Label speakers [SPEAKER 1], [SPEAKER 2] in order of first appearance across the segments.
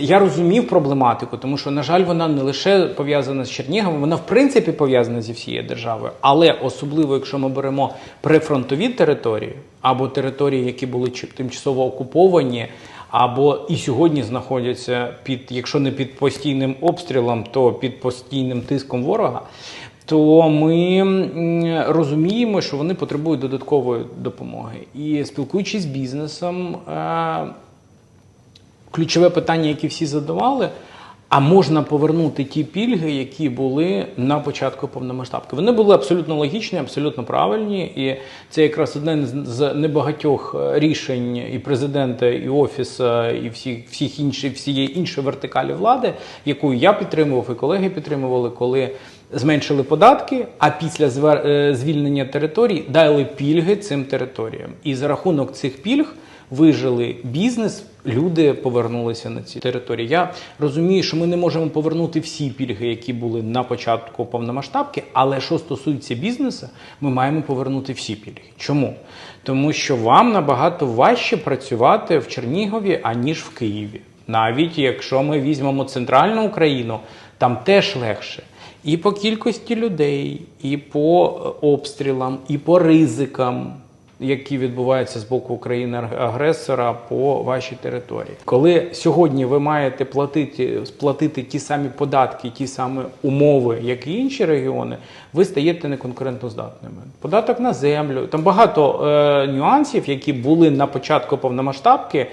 [SPEAKER 1] Я розумів проблематику, тому що, на жаль, вона не лише пов'язана з Черніговом, вона в принципі пов'язана зі всією державою. Але особливо, якщо ми беремо прифронтові території або території, які були тимчасово окуповані, або і сьогодні знаходяться під, якщо не під постійним обстрілом, то під постійним тиском ворога. То ми розуміємо, що вони потребують додаткової допомоги. І спілкуючись з бізнесом, е, ключове питання, яке всі задавали. А можна повернути ті пільги, які були на початку повномасштабки. Вони були абсолютно логічні, абсолютно правильні, і це якраз одне з- небагатьох е, рішень і президента, і офіса, і всіх всіх інших всієї іншої вертикалі влади, яку я підтримував, і колеги підтримували, коли зменшили податки, а після е, звільнення територій дали пільги цим територіям. І за рахунок цих пільг вижили бізнес, люди повернулися на ці території. Я розумію, що ми не можемо повернути всі пільги, які були на початку повномасштабки, але що стосується бізнесу, ми маємо повернути всі пільги. Чому? Тому що вам набагато важче працювати в Чернігові, аніж в Києві. Навіть якщо ми візьмемо центральну Україну, там теж легше. І по кількості людей, і по е, обстрілам, і по ризикам які відбуваються з боку України-агресора по вашій території. Коли сьогодні ви маєте платити сплатити ті самі податки, ті самі умови, як і інші регіони, ви стаєте неконкурентоздатними. Податок на землю, там багато е, нюансів, які були на початку повномасштабки,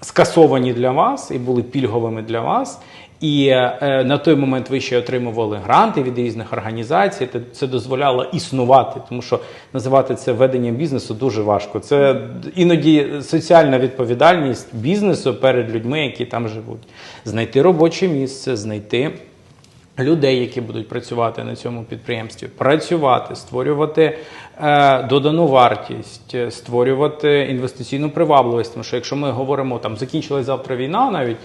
[SPEAKER 1] скасовані для вас і були пільговими для вас. І е, на той момент ви ще отримували гранти від різних організацій. Це дозволяло існувати, тому що називати це веденням бізнесу дуже важко. Це іноді соціальна відповідальність бізнесу перед людьми, які там живуть. Знайти робоче місце, знайти людей, які будуть працювати на цьому підприємстві, працювати, створювати е, додану вартість, е, створювати інвестиційну привабливість. Тому що якщо ми говоримо там закінчилась завтра війна, навіть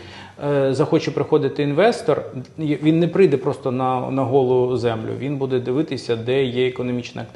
[SPEAKER 1] е, захоче приходити інвестор, він не прийде просто на, на голу землю. Він буде дивитися, де є економічна активність.